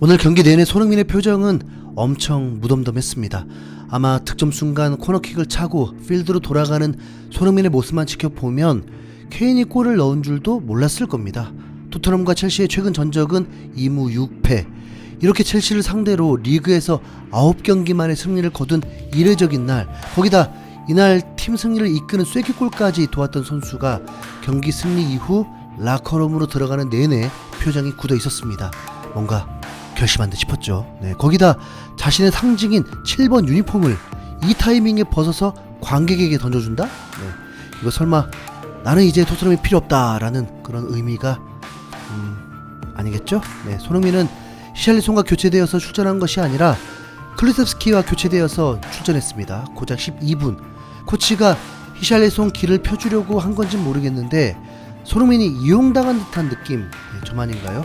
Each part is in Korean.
오늘 경기 내내 손흥민의 표정은 엄청 무덤덤했습니다. 아마 득점 순간 코너킥을 차고 필드로 돌아가는 손흥민의 모습만 지켜보면 케인이 골을 넣은 줄도 몰랐을 겁니다. 토트넘과 첼시의 최근 전적은 2무 6패. 이렇게 첼시를 상대로 리그에서 9경기 만에 승리를 거둔 이례적인 날. 거기다 이날 팀 승리를 이끄는 쐐기골까지 도왔던 선수가 경기 승리 이후 라커룸으로 들어가는 내내 표정이 굳어 있었습니다. 뭔가 결심한 듯 싶었죠. 네, 거기다 자신의 상징인 7번 유니폼을 이 타이밍에 벗어서 관객에게 던져준다? 네, 이거 설마 나는 이제 토트넘이 필요 없다라는 그런 의미가 음, 아니겠죠? 네, 손흥민은 히샬리송과 교체되어서 출전한 것이 아니라 클루셉스키와 교체되어서 출전했습니다. 고작 12분. 코치가 히샬리송 길을 펴주려고 한 건지 모르겠는데 손흥민이 이용당한 듯한 느낌 네, 저만인가요?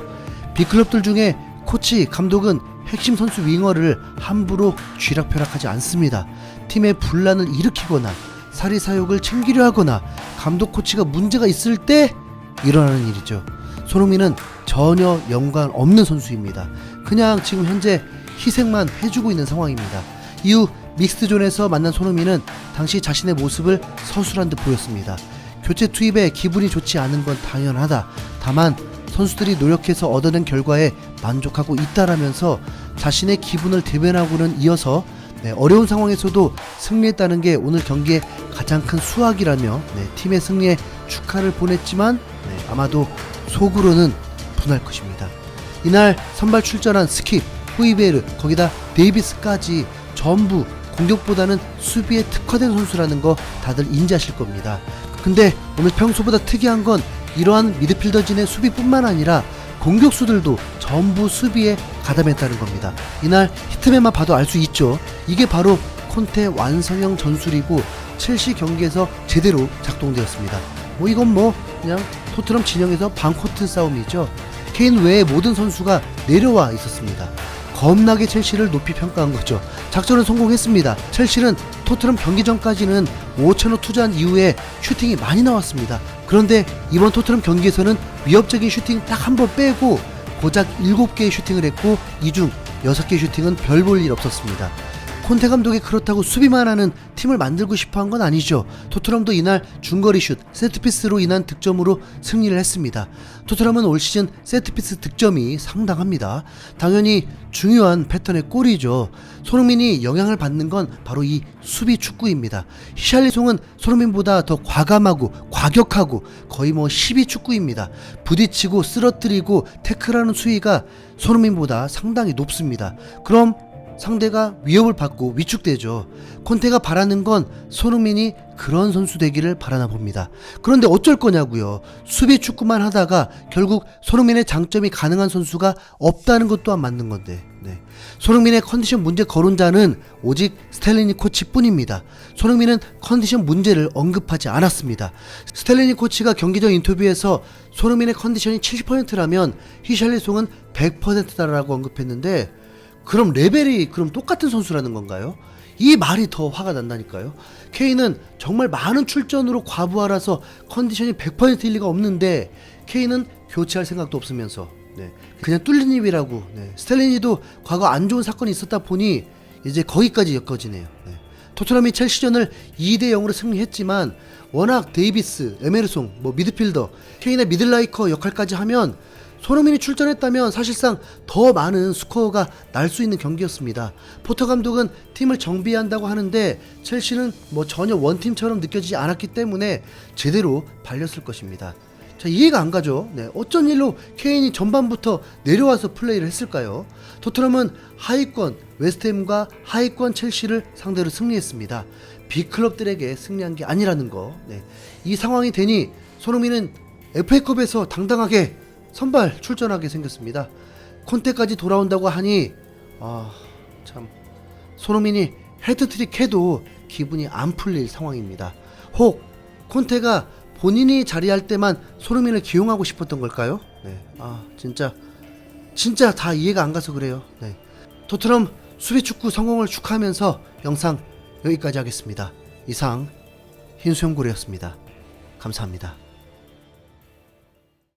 빅클럽들 중에 코치, 감독은 핵심 선수 윙어를 함부로 쥐락펴락하지 않습니다. 팀의 분란을 일으키거나 사리사욕을 챙기려 하거나 감독 코치가 문제가 있을 때 일어나는 일이죠. 손흥민은 전혀 연관 없는 선수입니다. 그냥 지금 현재 희생만 해주고 있는 상황입니다. 이후 믹스존에서 만난 손흥민은 당시 자신의 모습을 서술한 듯 보였습니다. 교체 투입에 기분이 좋지 않은 건 당연하다. 다만 선수들이 노력해서 얻어낸 결과에 만족하고 있다라면서 자신의 기분을 대변하고는 이어서 네, 어려운 상황에서도 승리했다는 게 오늘 경기의 가장 큰 수확이라며 네, 팀의 승리에 축하를 보냈지만 네, 아마도 속으로는 분할 것입니다. 이날 선발 출전한 스킵, 후이베르, 거기다 데이비스까지 전부 공격보다는 수비에 특화된 선수라는 거 다들 인지하실 겁니다. 근데 오늘 평소보다 특이한 건 이러한 미드필더진의 수비뿐만 아니라 공격수들도 전부 수비에 가담했다는 겁니다. 이날 히트맨만 봐도 알 수 있죠. 이게 바로 콘테 완성형 전술이고 첼시 경기에서 제대로 작동되었습니다. 뭐 이건 뭐 그냥 토트넘 진영에서 반코트 싸움이죠. 케인 외의 모든 선수가 내려와 있었습니다. 겁나게 첼시를 높이 평가한 거죠. 작전은 성공했습니다. 첼시는 토트넘 경기 전까지는 5천원 투자한 이후에 슈팅이 많이 나왔습니다. 그런데 이번 토트넘 경기에서는 위협적인 슈팅 딱 한 번 빼고 고작 7개의 슈팅을 했고 이 중 6개 슈팅은 별 볼 일 없었습니다. 콘테 감독이 그렇다고 수비만 하는 팀을 만들고 싶어 한 건 아니죠. 토트넘도 이날 중거리 슛, 세트피스로 인한 득점으로 승리를 했습니다. 토트넘은 올 시즌 세트피스 득점이 상당합니다. 당연히 중요한 패턴의 골이죠. 손흥민이 영향을 받는 건 바로 이 수비 축구입니다. 히샬리송은 손흥민보다 더 과감하고 과격하고 거의 뭐 12 축구입니다. 부딪히고 쓰러뜨리고 태클하는 수위가 손흥민보다 상당히 높습니다. 그럼 상대가 위협을 받고 위축되죠. 콘테가 바라는 건 손흥민이 그런 선수 되기를 바라나 봅니다. 그런데 어쩔 거냐고요. 수비 축구만 하다가 결국 손흥민의 장점이 가능한 선수가 없다는 것 또한 맞는 건데. 네. 손흥민의 컨디션 문제 거론자는 오직 스텔리니 코치뿐입니다. 손흥민은 컨디션 문제를 언급하지 않았습니다. 스텔리니 코치가 경기 전 인터뷰에서 손흥민의 컨디션이 70%라면 히샬리송은 100%다라고 언급했는데 그럼 레벨이 그럼 똑같은 선수라는 건가요? 이 말이 더 화가 난다니까요. 케인은 정말 많은 출전으로 과부하라서 컨디션이 100%일 리가 없는데 케인은 교체할 생각도 없으면서 네, 그냥 뚫린 입이라고 네, 스텔리니도 과거 안 좋은 사건이 있었다 보니 이제 거기까지 엮어지네요. 네. 토트넘이 첼시전을 2대 0으로 승리했지만 워낙 데이비스, 에메르송, 뭐 미드필더, 케인의 미들라이커 역할까지 하면 손흥민이 출전했다면 사실상 더 많은 스코어가 날 수 있는 경기였습니다. 포터 감독은 팀을 정비한다고 하는데 첼시는 뭐 전혀 원팀처럼 느껴지지 않았기 때문에 제대로 발렸을 것입니다. 자, 이해가 안 가죠. 네, 어쩐 일로 케인이 전반부터 내려와서 플레이를 했을까요? 토트넘은 하위권 웨스트햄과 하위권 첼시를 상대로 승리했습니다. 빅클럽들에게 승리한 게 아니라는 거. 네. 이 상황이 되니 손흥민은 FA컵에서 당당하게 선발 출전하게 생겼습니다. 콘테까지 돌아온다고 하니 아 참 손흥민이 헤드트릭 해도 기분이 안 풀릴 상황입니다. 혹 콘테가 본인이 자리할 때만 손흥민을 기용하고 싶었던 걸까요? 네. 아 진짜 진짜 다 이해가 안 가서 그래요. 네. 토트넘 수비 축구 성공을 축하하면서 영상 여기까지 하겠습니다. 이상 흰수염고래였습니다. 감사합니다.